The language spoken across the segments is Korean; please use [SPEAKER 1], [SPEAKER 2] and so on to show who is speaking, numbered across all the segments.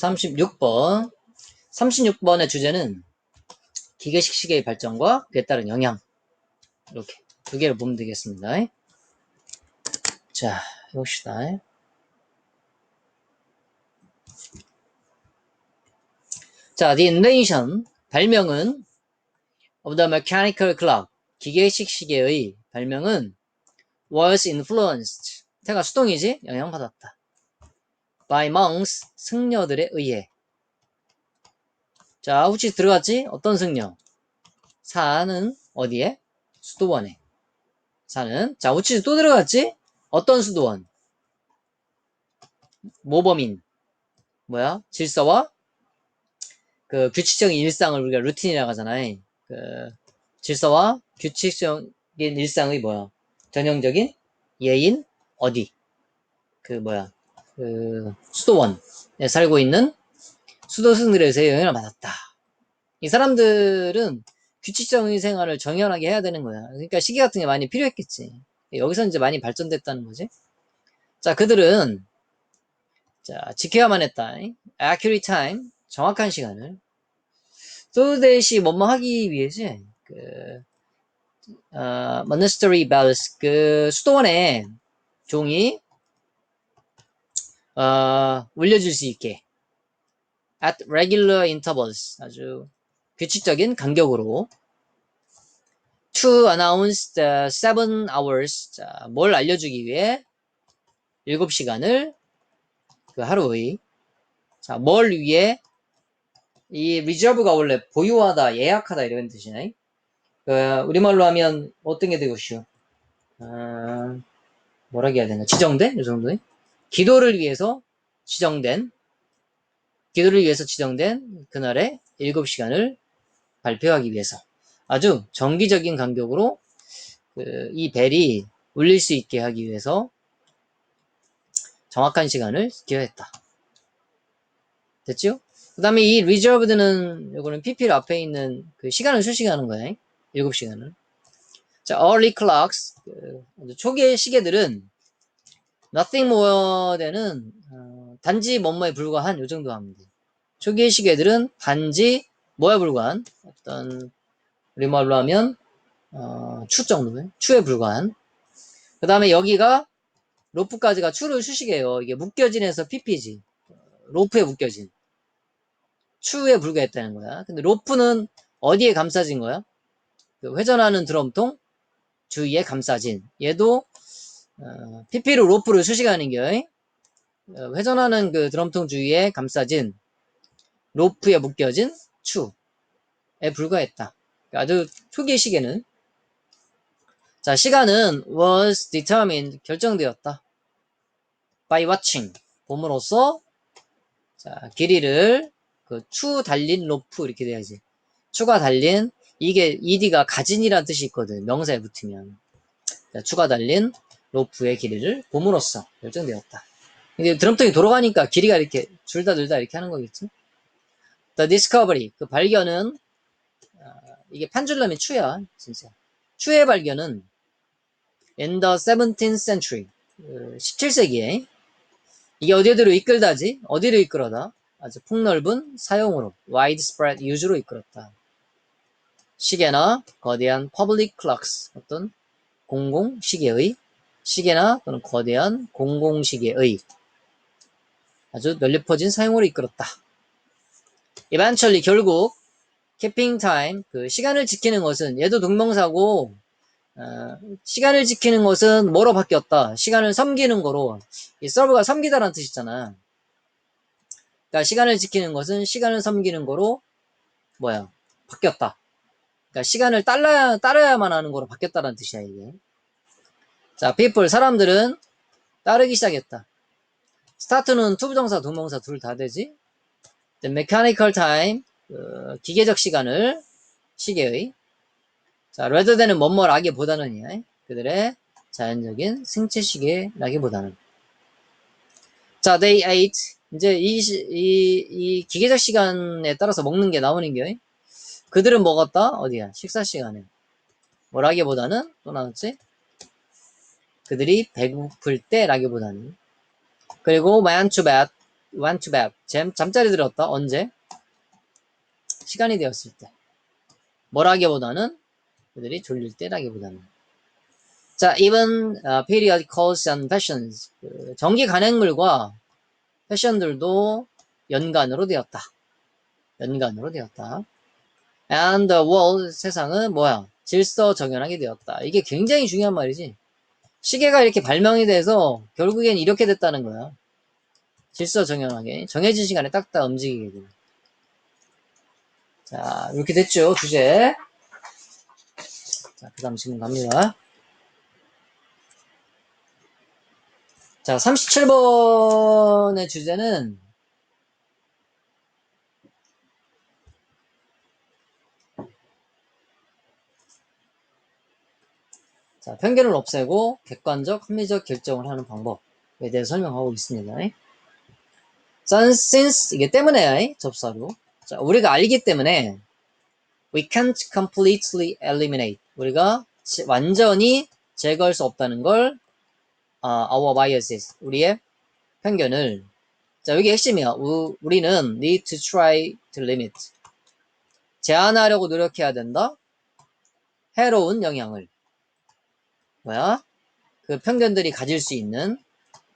[SPEAKER 1] 36번. 36번의 주제는 기계식 시계의 발전과 그에 따른 영향. 이렇게 두 개를 보면 되겠습니다. 자, 해봅시다. 자, the invention, 발명은 of the mechanical clock, 기계식 시계의 발명은 was influenced, 태가 수동이지? 영향받았다. By monks, 승려들에 의해. 자, 혹시 들어갔지? 어떤 승려? 사는 어디에? 수도원에. 사는. 자, 우치 또 들어갔지? 어떤 수도원? 모범인. 뭐야? 질서와 그 규칙적인 일상을 우리가 루틴이라고 하잖아요. 그 질서와 규칙적인 일상의 뭐야? 전형적인 예인 어디? 그 뭐야? 그 수도원에 살고 있는 수도승들에서 영향을 받았다. 이 사람들은 규칙적인 생활을 정연하게 해야 되는 거야. 그러니까 시계 같은 게 많이 필요했겠지. 여기서 이제 많이 발전됐다는 거지. 자, 그들은 자, 지켜야만 했다. accurate time, 정확한 시간을. 또 대시 뭐뭐 하기 위해서 그 어, monastery bells 그 수도원에 종이 어, 울려줄 수 있게 at regular intervals 아주 규칙적인 간격으로 to announce the seven hours 자, 뭘 알려주기 위해 7시간을 그 하루의 자, 뭘 위해 이 reserve가 원래 보유하다, 예약하다 이런 뜻이네. 그 우리말로 하면 어떤 게 되고 싶어? 어, 뭐라 해야 되나? 지정된? 이 정도에? 기도를 위해서 지정된 기도를 위해서 지정된 그날의 7시간을 발표하기 위해서 아주 정기적인 간격으로 그 이 벨이 울릴 수 있게 하기 위해서 정확한 시간을 기여했다. 됐죠? 그 다음에 이 reserved는 요거는 PPL 앞에 있는 그 시간을 수식하는 거예요. 7시간을. 자, early clocks 그 초기의 시계들은 nothing more than은 어, 단지 뭐뭐에 불과한 요 정도 하면 돼. 초기의 시계들은 단지 뭐에 불과한 어떤 우리 말로 하면 어, 추 정도에 추에 불과한. 그 다음에 여기가 로프까지가 추를 수식해요. 이게 묶여진에서 PP지. 로프에 묶여진. 추에 불과했다는 거야. 근데 로프는 어디에 감싸진 거야? 그 회전하는 드럼통 주위에 감싸진. 얘도 어, PP로 로프를 수식하는 겨. 어, 회전하는 그 드럼통 주위에 감싸진 로프에 묶여진 추에 불과했다. 아주 초기 시계는 자 시간은 was determined 결정되었다. by watching 봄으로써 자 길이를 그 추 달린 로프 이렇게 돼야지. 추가 달린 이게 ed가 가진이라는 뜻이 있거든. 명사에 붙으면 자, 추가 달린 로프의 길이를 봄으로써 결정되었다. 이게 드럼통이 돌아가니까 길이가 이렇게 줄다 줄다 이렇게 하는 거겠지. The discovery 그 발견은 어, 이게 판줄럼의 추야 진짜. 추의 발견은 in the 17th century 17세기에 이게 어디로 이끌다지? 어디로 이끌어다? 아주 폭넓은 사용으로 widespread 유주로 이끌었다. 시계나 거대한 public clocks 어떤 공공 시계의 시계나 또는 거대한 공공 시계의 아주 널리 퍼진 사용으로 이끌었다. eventually 결국 keeping time 그 시간을 지키는 것은 얘도 동명사고 어, 시간을 지키는 것은 뭐로 바뀌었다? 시간을 섬기는 거로 이 서브가 섬기다라는 뜻이잖아. 그러니까 시간을 지키는 것은 시간을 섬기는 거로 뭐야? 바뀌었다. 그러니까 시간을 따라야, 따라야만 하는 거로 바뀌었다라는 뜻이야 이게. 자, people 사람들은 따르기 시작했다. 스타트는 투부정사, 동명사 둘 다 되지. Mechanical time 그 기계적 시간을 시계의. 자, rather than은 뭐뭐라기보다는 그들의 자연적인 생체 시계라기보다는. 자, they ate. 이제 이, 이, 이 기계적 시간에 따라서 먹는 게 나오는 게 그들은 먹었다? 어디야? 식사 시간에. 뭐라기보다는 또 나왔지 그들이 배고플 때라기보다는 그리고 bed. 잠, 잠자리 들었다. 언제? 시간이 되었을 때. 뭐라기보다는 그들이 졸릴 때라기보다는. 자, even uh, periodicals and fashions. 그 정기 간행물과 패션들도 연간으로 되었다. 연간으로 되었다. And the world, 세상은 뭐야? 질서 정연하게 되었다. 이게 굉장히 중요한 말이지. 시계가 이렇게 발명이 돼서 결국엔 이렇게 됐다는 거야. 질서 정연하게. 정해진 시간에 딱딱 움직이게 돼. 자, 이렇게 됐죠, 주제. 자, 그 다음 질문 갑니다. 자, 37번의 주제는 자, 편견을 없애고 객관적, 합리적 결정을 하는 방법에 대해 설명하고 있습니다. 자, since 이게 때문에 접사로 자, 우리가 알기 때문에 we can't completely eliminate. 우리가 지- 완전히 제거할 수 없다는 걸 아, our biases 우리의 편견을. 자 여기 핵심이야. 우, 우리는 need to try to limit. 제한하려고 노력해야 된다. 해로운 영향을 뭐야? 그 편견들이 가질 수 있는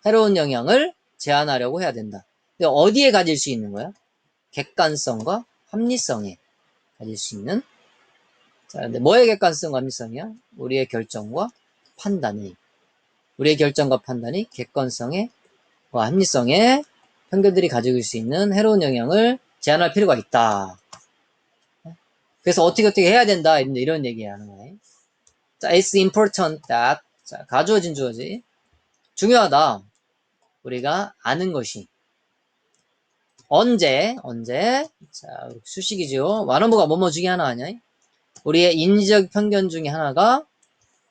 [SPEAKER 1] 해로운 영향을 제한하려고 해야 된다. 근데 어디에 가질 수 있는 거야? 객관성과 합리성에 가질 수 있는? 자 근데 뭐의 객관성과 합리성이야? 우리의 결정과 판단이. 우리의 결정과 판단이 객관성에 와 합리성에 편견들이 가지고 수 있는 해로운 영향을 제한할 필요가 있다. 그래서 어떻게 어떻게 해야 된다? 이런 이런 얘기 하는 거예요. 자, it's important that 자, 가주어진 주어지 중요하다. 우리가 아는 것이 언제 언제 자 수식이죠. 완어부가 뭐뭐 중에 하나 아니야? 우리의 인지적 편견 중에 하나가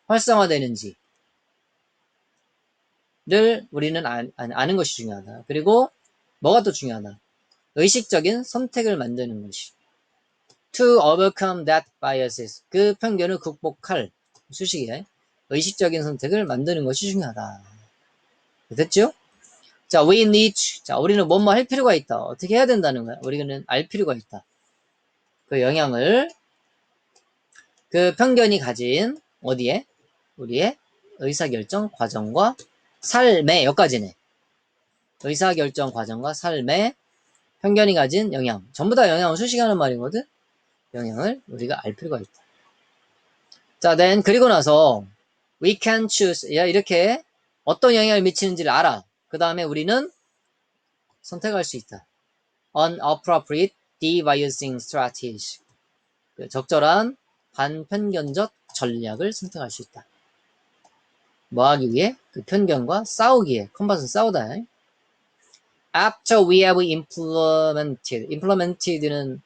[SPEAKER 1] 활성화되는지 를 우리는 아, 는 것이 중요하다. 그리고 뭐가 또 중요하다. 의식적인 선택을 만드는 것이. To overcome that biases. 그 편견을 극복할 수식이에 의식적인 선택을 만드는 것이 중요하다. 됐죠? 자, we need. 자, 우리는 뭐뭐 할 필요가 있다. 어떻게 해야 된다는 거야? 우리는 알 필요가 있다. 그 영향을 그 편견이 가진 어디에? 우리의 의사결정 과정과 삶의 여기까지네. 의사결정 과정과 삶의 편견이 가진 영향. 전부 다 영향을 수식하는 말이거든? 영향을 우리가 알 필요가 있다. 자, then, 그리고 나서, we can choose. 야, 이렇게 어떤 영향을 미치는지를 알아. 그 다음에 우리는 선택할 수 있다. unappropriate debiasing strategy. 그 적절한 반편견적 전략을 선택할 수 있다. 뭐 하기 위해? 그 편견과 싸우기 위해. 컨버슨 싸우다. After we have implemented. implemented는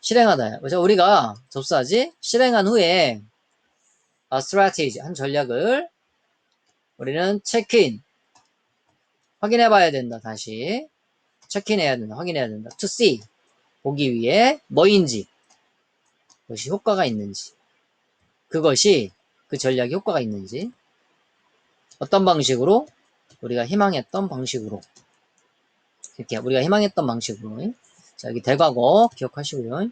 [SPEAKER 1] 실행하다. 그래서 우리가 접수하지? 실행한 후에 a strategy, 한 전략을 우리는 체크인. 확인해 봐야 된다. 다시. 체크인 해야 된다. 확인해야 된다. to see. 보기 위해 뭐인지. 그것이 효과가 있는지. 그것이 그 전략이 효과가 있는지. 어떤 방식으로? 우리가 희망했던 방식으로. 이렇게 우리가 희망했던 방식으로. 자, 여기 대과거 기억하시고요.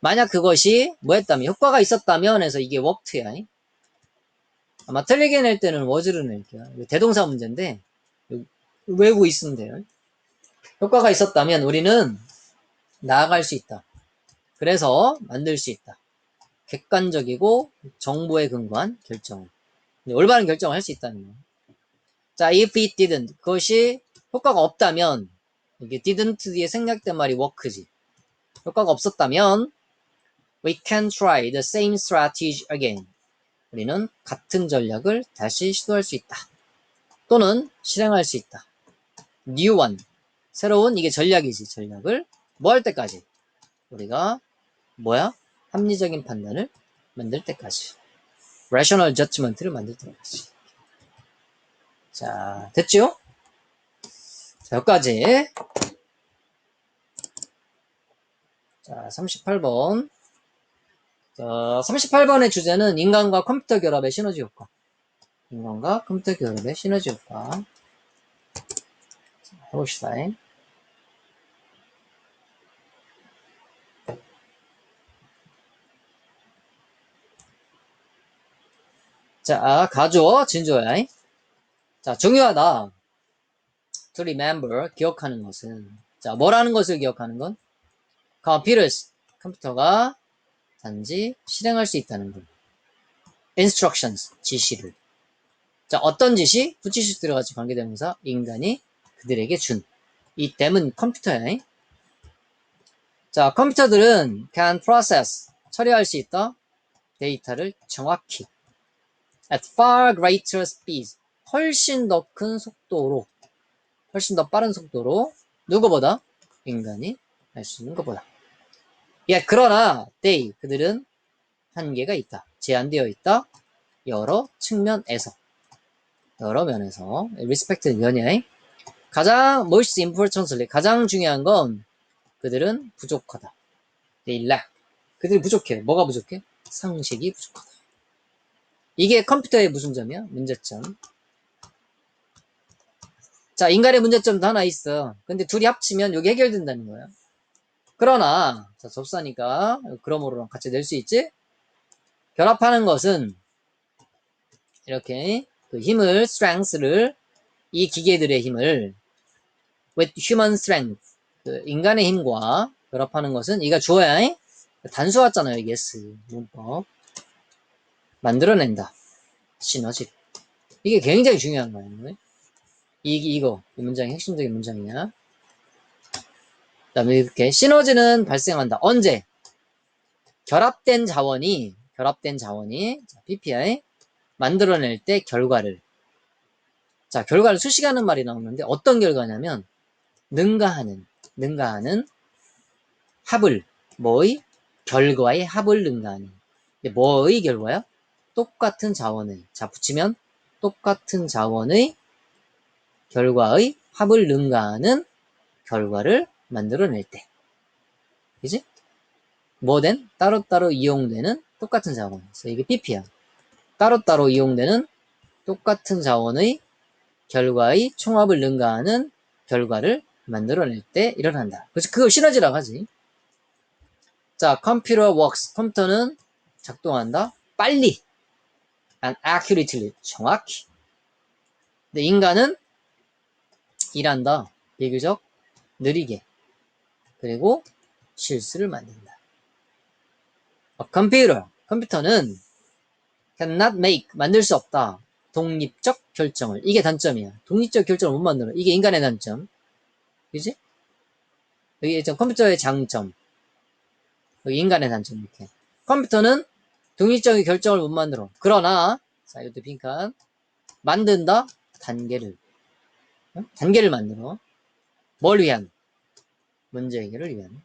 [SPEAKER 1] 만약 그것이 뭐였다면, 효과가 있었다면 해서 이게 워크야. 아마 틀리게 낼 때는 워즈를 낼게요. 대동사 문제인데, 외우고 있으면 돼요. 효과가 있었다면 우리는 나아갈 수 있다. 그래서 만들 수 있다. 객관적이고 정보에 근거한 결정. 올바른 결정을 할 수 있다는 거예요. 자, if it didn't. 그것이 효과가 없다면, 이게 didn't 뒤에 생략된 말이 work지. 효과가 없었다면, we can try the same strategy again. 우리는 같은 전략을 다시 시도할 수 있다. 또는 실행할 수 있다. new one. 새로운 이게 전략이지, 전략을 뭐 할 때까지? 우리가 뭐야? 합리적인 판단을 만들 때까지. rational judgment를 만들 때까지. 자, 됐죠? 자, 여기까지. 자, 38번. 어, 38번의 주제는 인간과 컴퓨터 결합의 시너지 효과. 인간과 컴퓨터 결합의 시너지 효과. 자, 해봅시다. 자, 가죠. 진조야. 자, 중요하다. To remember, 기억하는 것은. 자, 뭐라는 것을 기억하는 건? Computers, 컴퓨터가 단지 실행할 수 있다는 것. instructions, 지시를. 자, 어떤 지시? 부치시 들어가지 관계대명사, 인간이 그들에게 준. 이 댐은 컴퓨터야. 자, 컴퓨터들은 can process, 처리할 수 있다. 데이터를 정확히. at far greater speed, 훨씬 더 큰 속도로, 훨씬 더 빠른 속도로, 누구보다? 인간이 할 수 있는 것보다. 예, 그러나, they, 그들은 한계가 있다. 제한되어 있다. 여러 측면에서. 여러 면에서. respect 면이 가장 most importantly, 가장 중요한 건 그들은 부족하다. They lack. 그들이 부족해. 뭐가 부족해? 상식이 부족하다. 이게 컴퓨터의 무슨 점이야? 문제점. 자, 인간의 문제점도 하나 있어. 근데 둘이 합치면 여기 해결된다는 거야. 그러나, 자, 접사니까, 그러므로 같이 낼 수 있지? 결합하는 것은, 이렇게, 그 힘을, strength를, 이 기계들의 힘을, with human strength, 그 인간의 힘과 결합하는 것은, 이가 주어야, 해? 단수 왔잖아요, yes. 문법. 만들어낸다. 시너지. 이게 굉장히 중요한 거예요. 이, 이거, 이 문장이 핵심적인 문장이냐. 그 다음에 이렇게, 시너지는 발생한다. 언제? 결합된 자원이, 결합된 자원이, 자, PPI, 만들어낼 때 결과를. 자, 결과를 수식하는 말이 나오는데, 어떤 결과냐면, 능가하는, 능가하는 합을, 뭐의? 결과의 합을 능가하는. 뭐의 결과야? 똑같은 자원의, 자, 붙이면 똑같은 자원의 결과의 합을 능가하는 결과를 만들어낼 때. 그지? 뭐된? 따로따로 이용되는 똑같은 자원. 그래서 이게 PP야. 따로따로 이용되는 똑같은 자원의 결과의 총합을 능가하는 결과를 만들어낼 때 일어난다. 그래서 그걸 시너지라고 하지. 자, computer works. 컴퓨터는 작동한다. 빨리. and accurately. 정확히. 근데 인간은 일한다. 비교적 느리게. 그리고 실수를 만든다. A computer. 컴퓨터는 cannot make. 만들 수 없다. 독립적 결정을. 이게 단점이야. 독립적 결정을 못 만들어. 이게 인간의 단점. 그지? 여기 좀 컴퓨터의 장점. 여기 인간의 단점 이렇게. 컴퓨터는 독립적인 결정을 못 만들어. 그러나 자 이것도 빈칸 만든다 단계를 어? 단계를 만들어. 뭘 위한? 문제 해결을 위한.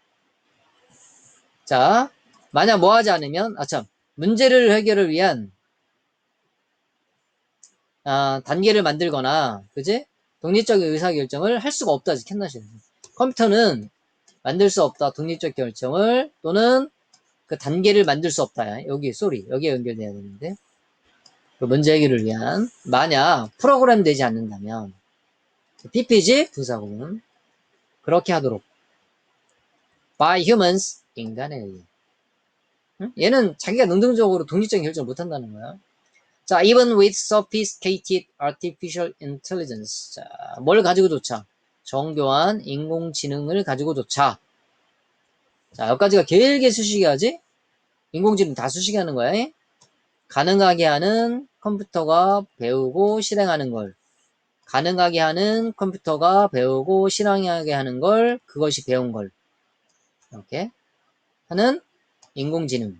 [SPEAKER 1] 자 만약 뭐 하지 않으면 아 참 문제를 해결을 위한 아, 단계를 만들거나 그지? 독립적인 의사결정을 할 수가 없다. 캔나시는 컴퓨터는 만들 수 없다. 독립적 결정을 또는 그 단계를 만들 수 없다. 여기 쏘리 여기에 연결돼야 되는데 그 문제 해결을 위한 만약 프로그램 되지 않는다면 PPG 분사구문 그렇게 하도록 by humans 인간에 의해 응? 얘는 자기가 능동적으로 독립적인 결정을 못한다는 거야. 자, even with sophisticated artificial intelligence. 자, 뭘 가지고조차 정교한 인공지능을 가지고조차 자, 여기까지가 길게 수식이 하지? 인공지능 다 수식이 하는 거야. 가능하게 하는 컴퓨터가 배우고 실행하는 걸. 가능하게 하는 컴퓨터가 배우고 실행하게 하는 걸, 그것이 배운 걸. 이렇게 하는 인공지능을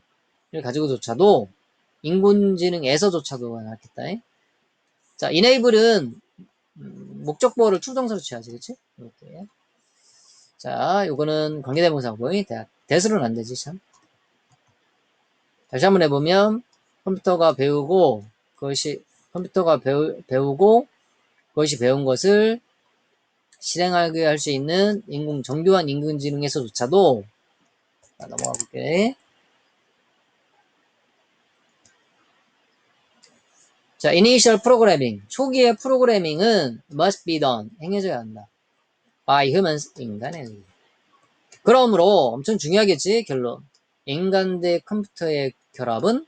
[SPEAKER 1] 가지고조차도 인공지능에서조차도 나왔겠다. 자, enable은 목적보호를 투정사로 취하지, 그치? 이렇게. 자, 요거는 관계대명사고, 대수는 안 되지, 참. 다시 한번 해보면, 컴퓨터가 배우고, 그것이, 컴퓨터가 배우, 배우고, 그것이 배운 것을 실행하게 할 수 있는 인공, 정교한 인공지능에서조차도, 자, 넘어가 볼게. 자, initial programming. 초기의 프로그래밍은 must be done. 행해져야 한다. by humans. 인간에. 그러므로 엄청 중요하겠지, 결론. 인간 대 컴퓨터의 결합은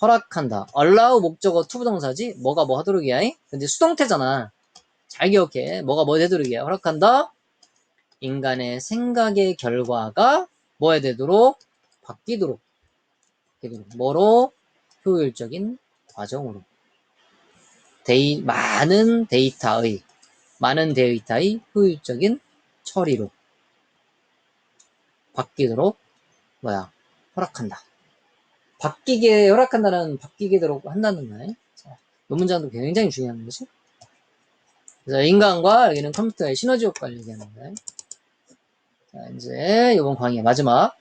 [SPEAKER 1] 허락한다. allow 목적어 투부동사지. 뭐가 뭐 하도록이야. 근데 수동태잖아. 잘 기억해. 뭐가 뭐 되도록이야. 허락한다. 인간의 생각의 결과가 뭐 해야 되도록? 바뀌도록. 바뀌도록. 뭐로? 효율적인 과정으로. 데이, 많은 데이터의, 많은 데이터의 효율적인 처리로 바뀌도록, 뭐야, 허락한다. 바뀌게 허락한다는 바뀌게 도록 한다는 거예요. 자, 이 문장도 굉장히 중요한 거지. 그래서 인간과 여기는 컴퓨터의 시너지 효과를 얘기하는 거예요. 자, 이제 이번 강의의 마지막.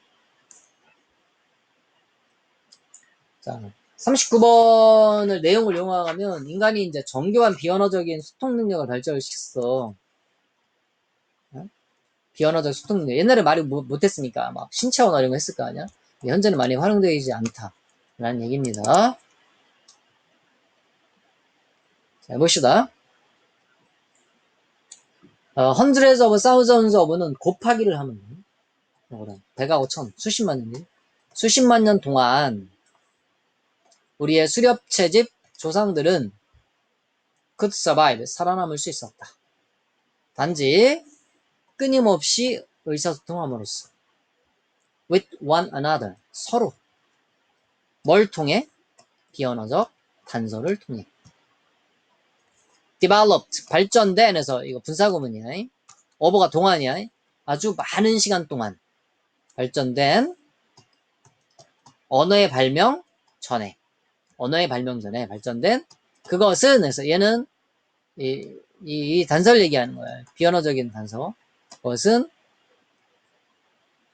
[SPEAKER 1] 자, 39번을 내용을 용어하면 인간이 이제 정교한 비언어적인 소통 능력을 발전을 시켰어. 어? 비언어적 소통 능력. 옛날에 말이 못- 못했으니까 막 신체 언어 이런 거 했을 거 아니야? 현재는 많이 활용되지 않다. 라는 얘기입니다. 자, 봅시다. 어, hundreds of thousands of는 곱하기를 하면, 뭐라, 배가 5천, 수십만 년, 수십만 년 동안 우리의 수렵 채집 조상들은 could survive, 살아남을 수 있었다. 단지 끊임없이 의사소통함으로써 with one another, 서로 뭘 통해? 비언어적 단서를 통해 developed, 발전된에서 이거 분사구문이야. 어버가 동안이야. 아주 많은 시간 동안 발전된 언어의 발명 전에 언어의 발명 전에 발전된 그것은 해서 얘는 이, 이, 이 단서를 얘기하는 거야. 비언어적인 단서. 그것은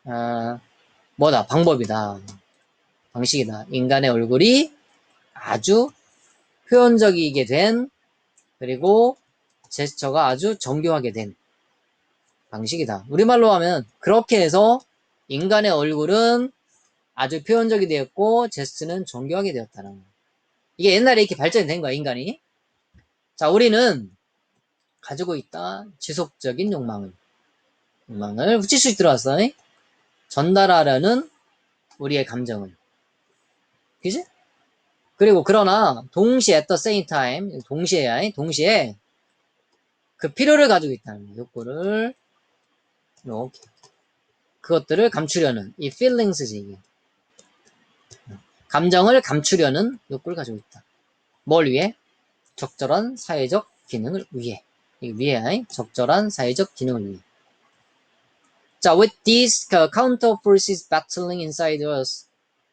[SPEAKER 1] 아, 뭐다? 방법이다. 방식이다. 인간의 얼굴이 아주 표현적이게 된 그리고 제스처가 아주 정교하게 된 방식이다. 우리말로 하면 그렇게 해서 인간의 얼굴은 아주 표현적이 되었고 제스처는 정교하게 되었다는 거야. 이게 옛날에 이렇게 발전이 된 거야, 인간이. 자, 우리는 가지고 있다. 지속적인 욕망을. 욕망을 훔칠 수 들어왔어. 전달하려는 우리의 감정을. 그지? 그리고 그러나 동시에 at the same time 동시에 동시에 그 필요를 가지고 있다는 거예요. 욕구를 이렇게 그것들을 감추려는 이 feelings지 이게 감정을 감추려는 욕구를 가지고 있다. 뭘 위해? 적절한 사회적 기능을 위해 이 위해 적절한 사회적 기능을 위해 자, with these counter forces battling inside us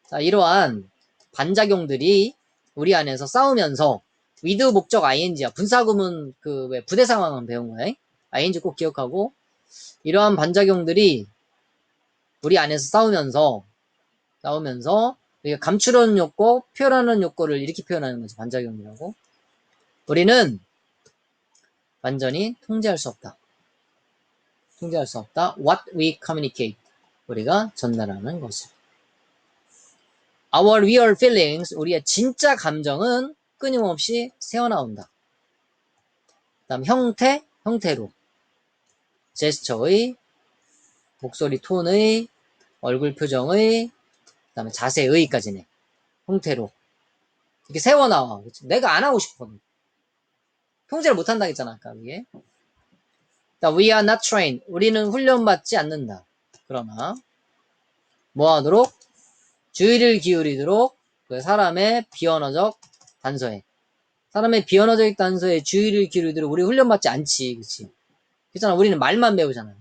[SPEAKER 1] 자, 이러한 반작용들이 우리 안에서 싸우면서 with 목적 ing야 분사구문 그 왜 부대 상황은 배운 거야? ing 꼭 기억하고 이러한 반작용들이 우리 안에서 싸우면서 싸우면서 이게 감추려는 욕구, 표현하는 욕구를 이렇게 표현하는 거지 반작용이라고. 우리는 완전히 통제할 수 없다. 통제할 수 없다. What we communicate. 우리가 전달하는 것을 Our real feelings, 우리의 진짜 감정은 끊임없이 새어나온다. 그 다음 형태, 형태로. 제스처의, 목소리 톤의, 얼굴 표정의, 그 다음에 자세의까지네. 형태로. 이렇게 새어나와. 그치? 내가 안 하고 싶어. 통제를 못 한다 했잖아, 아까 위에. We are not trained. 우리는 훈련받지 않는다. 그러나, 뭐 하도록? 주의를 기울이도록 그 사람의 비언어적 단서에 사람의 비언어적 단서에 주의를 기울이도록 우리 훈련받지 않지 그치? 그렇잖아. 우리는 말만 배우잖아.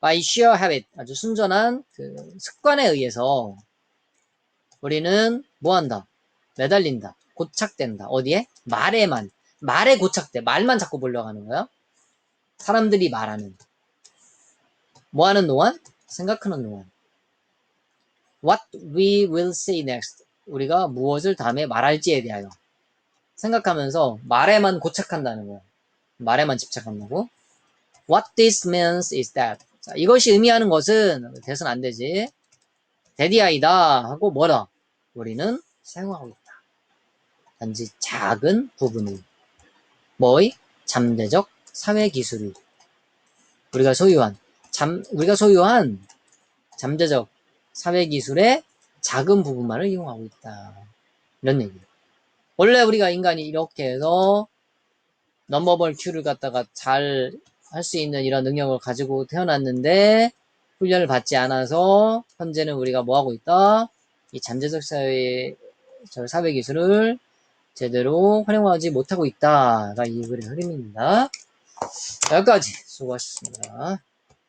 [SPEAKER 1] By sheer habit 아주 순전한 그 습관에 의해서 우리는 뭐한다? 매달린다 고착된다. 어디에? 말에만. 말에 고착돼. 말만 자꾸 하는 거야. 사람들이 말하는. 뭐하는 동안? 생각하는 동안 what we will say next. 우리가 무엇을 다음에 말할지에 대하여 생각하면서 말에만 고착한다는 거야. 말에만 집착한다고. What this means is that. 자, 이것이 의미하는 것은 대선 안 되지. 데디아이다 하고 뭐라? 우리는 사용하고 있다. 단지 작은 부분을 뭐의 잠재적 사회 기술을 우리가 소유한 잠 우리가 소유한 잠재적 사회 기술의 작은 부분만을 이용하고 있다. 이런 얘기예요. 원래 우리가 인간이 이렇게 해서 넘버벌 큐를 갖다가 잘 할 수 있는 이런 능력을 가지고 태어났는데 훈련을 받지 않아서 현재는 우리가 뭐 하고 있다? 이 잠재적 사회의 저 사회 기술을 제대로 활용하지 못하고 있다가 이 글의 흐름입니다. 여기까지 수고하셨습니다.